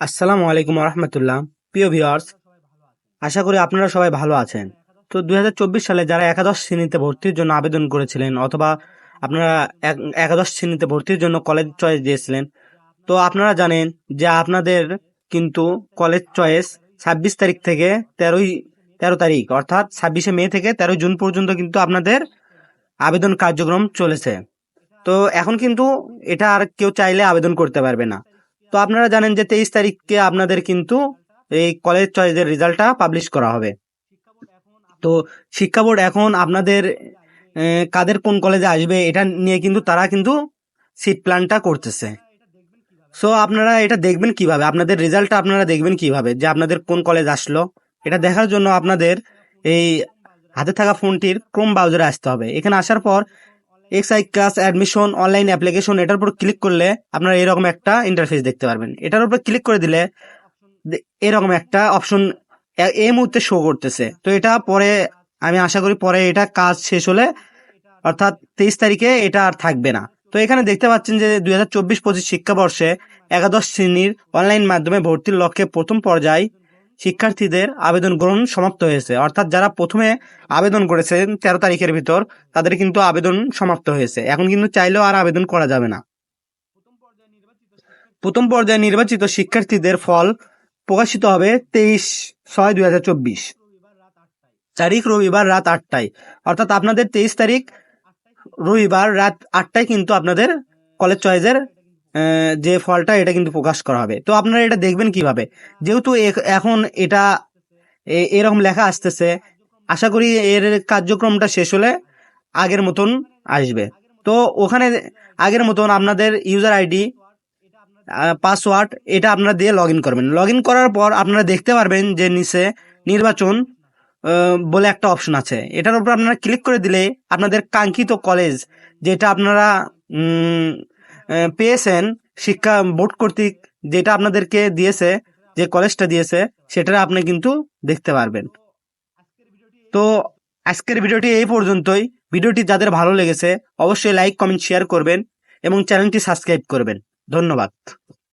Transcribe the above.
আসসালামু আলাইকুম রহমতুল্লাহ প্রিয় ভিউয়ার্স, আশা করি আপনারা সবাই ভালো আছেন। তো দুই হাজার চব্বিশ সালে যারা একাদশ শ্রেণীতে ভর্তির জন্য আবেদন করেছিলেন অথবা আপনারা এক- একাদশ শ্রেণীতে ভর্তির জন্য কলেজ চয়েস দিয়েছিলেন, তো আপনারা জানেন যে আপনাদের কিন্তু কলেজ চয়েস ছাব্বিশ তারিখ থেকে তেরোই তেরো তারিখ, অর্থাৎ ছাব্বিশে মে থেকে তেরোই জুন পর্যন্ত কিন্তু আপনাদের আবেদন কার্যক্রম চলেছে। তো এখন কিন্তু এটা আর কেউ চাইলে আবেদন করতে পারবে না। তো আপনারা জানেন যে তেইশ তারিখকে আপনাদের কিন্তু এই কলেজ চয়েসের রেজাল্টটা পাবলিশ করা হবে। তো শিক্ষা বোর্ড এখন আপনাদের কাদের কোন কলেজে আসবে এটা নিয়ে কিন্তু তারা কিন্তু সিট প্ল্যানটা করতেছে। সো আপনারা এটা দেখবেন কীভাবে? আপনাদের রেজাল্টটা আপনারা দেখবেন কীভাবে? যে আপনাদের কোন কলেজ আসলো? এটা দেখার জন্য আপনাদের এই হাতে থাকা ফোনটির ক্রোম ব্রাউজারে আসতে হবে। এখানে আসার পর X I class admission online application এটার উপর ক্লিক করলে আপনারা এরকম একটা ইন্টারফেস দেখতে পারবেন। এটার উপর ক্লিক করে দিলে এরকম একটা অপশন এই মুহূর্তে শো করতেছে। তো এটা পরে, আমি আশা করি পরে এটা কাজ শেষ হলে, অর্থাৎ তেইশ তারিখে এটা আর থাকবে না। তো এখানে দেখতে পাচ্ছেন যে দুই হাজার চব্বিশ পঁচিশ শিক্ষাবর্ষে একাদশ শ্রেণির অনলাইন মাধ্যমে ভর্তির লক্ষ্যে প্রথম পর্যায় শিক্ষার্থীদের আবেদন গ্রহণ সমাপ্ত হয়েছে। অর্থাৎ যারা প্রথমে আবেদন করেছেন তেরো তারিখের ভিতর তাদের কিন্তু আবেদন সমাপ্ত হয়েছে। এখন কিন্তু চাইলেও আর আবেদন করা যাবে না। প্রথম পর্যায়ে নির্বাচিত শিক্ষার্থীদের ফল প্রকাশিত হবে তেইশ ছয় দুই হাজার চব্বিশ। তারিখ রবিবার রাত আটটায়। অর্থাৎ আপনাদের তেইশ তারিখ রবিবার রাত আটটায় কিন্তু আপনাদের কলেজ চয়েসের আহ, যে ফলটা এটা কিন্তু প্রকাশ করা হবে। তো আপনারা এটা দেখবেন কীভাবে? যেহেতু এখন এটা এরকম লেখা আসতেছে, আশা করি এর কার্যক্রমটা শেষ হলে আগের মতন আসবে। তো ওখানে আগের মতন আপনাদের ইউজার আইডি পাসওয়ার্ড এটা আপনারা দিয়ে লগ করবেন। লগ করার পর আপনারা দেখতে পারবেন যে নিচে নির্বাচন বলে একটা অপশন আছে। এটার উপর আপনারা ক্লিক করে দিলে আপনাদের কাঙ্ক্ষিত কলেজ যেটা আপনারা পেয়েছেন শিক্ষা বোর্ড কর্তৃক যেটা আপনাদেরকে দিয়েছে, যে কলেজটা দিয়েছে সেটা আপনি কিন্তু দেখতে পারবেন। তো আজকের ভিডিওটি এই পর্যন্তই। ভিডিওটি যাদের ভালো লেগেছে, অবশ্যই লাইক কমেন্ট শেয়ার করবেন এবং চ্যানেলটি সাবস্ক্রাইব করবেন। ধন্যবাদ।